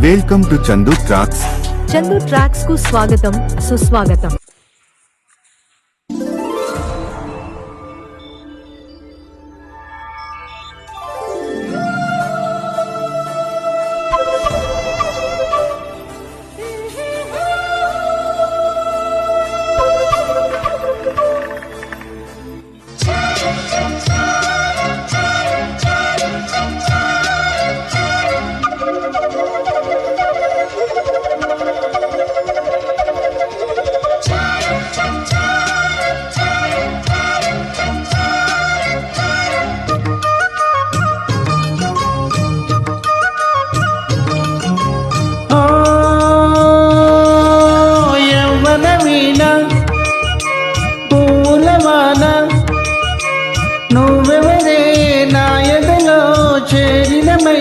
Welcome to Chandu tracks Chandu ట్రాక్స్కు స్వాగతం సుస్వాగతం ఓ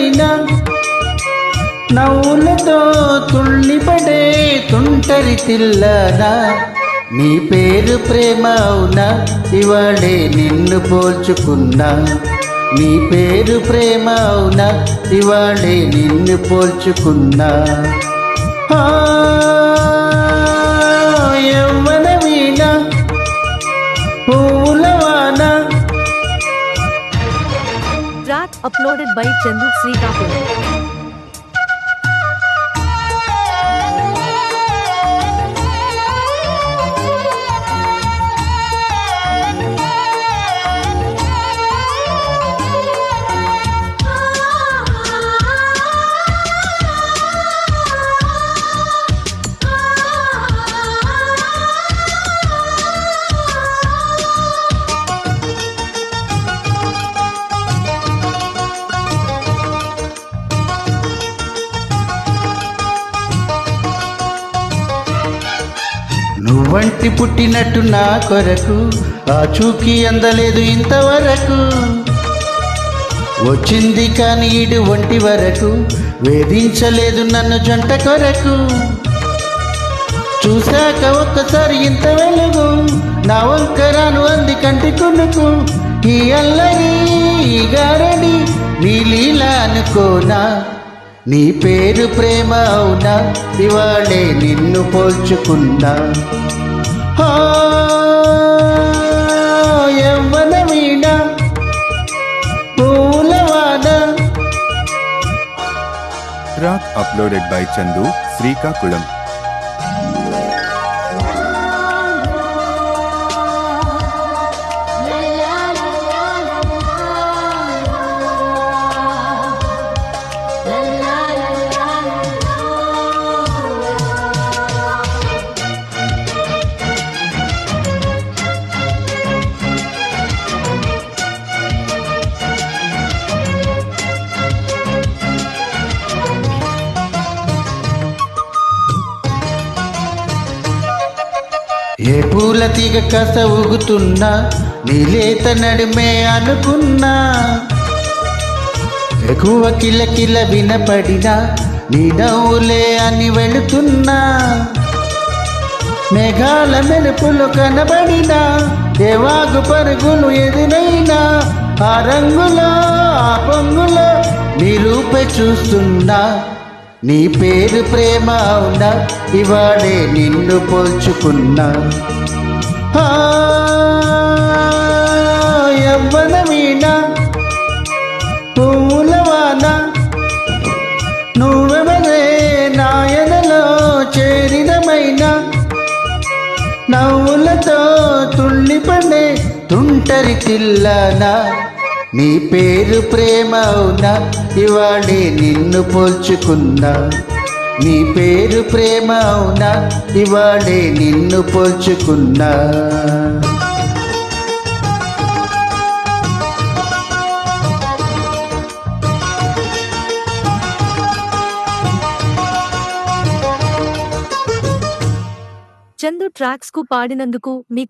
చేరినమైన నవ్వులతో తుళ్ళిపడే తుంటరి తిల్లనా? నీ పేరు ప్రేమ అవునా? ఇవాళే నిన్ను పోల్చుకున్నా. నీ పేరు ప్రేమ అవునా? ఇవాళే నిన్ను పోల్చుకున్నా. Track uploaded by Chandu Srikakulam నువ్వంటి పుట్టినట్టు నా కొరకు ఆ చూకి అందలేదు ఇంతవరకు. వచ్చింది కానీ ఇటు ఒంటి వరకు వేధించలేదు నన్ను జంట కొరకు. చూశాక ఒక్కసారి ఇంత వెలుగు నా వంకరాను అంది కంటి కొనుకు. ఈ అల్లరి ఈ గారడి నీ లీలా అనుకోనా? నీ పేరు ప్రేమ అవునా? ఇవాళే నిన్ను పోల్చుకున్నా యవ్వన వీణ పూలవాన track uploaded by Chandu Srikakulam. ఏ పూల తీగ కస ఊగుతున్నా నీలేత నడిమే అనుకున్నా. ఎక్కువ కిల కిల వినపడినా నీ నవ్వులే అని వెళుతున్నా. మేఘాల మెరుపులు కనబడినా దేవాగు పరుగులు ఎదురైనా ఆ రంగులో ఆ పొంగులో నీ రూపే చూస్తున్నా. నీ పేరు ప్రేమ అవునా ఇవాడే నిన్ను పోల్చుకున్నా. ఆ, యవ్వన వీణ పూలవాన నువ్వెవరే నాయనలో చేరినమైన. నవ్వులతో తుళ్ళిపడే తుంటరి తిల్లనా నీ పేరు ప్రేమ అవునా ఇవాళే నిన్ను పోల్చుకున్నా నీ పేరు ప్రేమ అవునా ఇవాళే నిన్ను పోల్చుకున్నా చందు ట్రాక్స్కు పాడినందుకు మీకు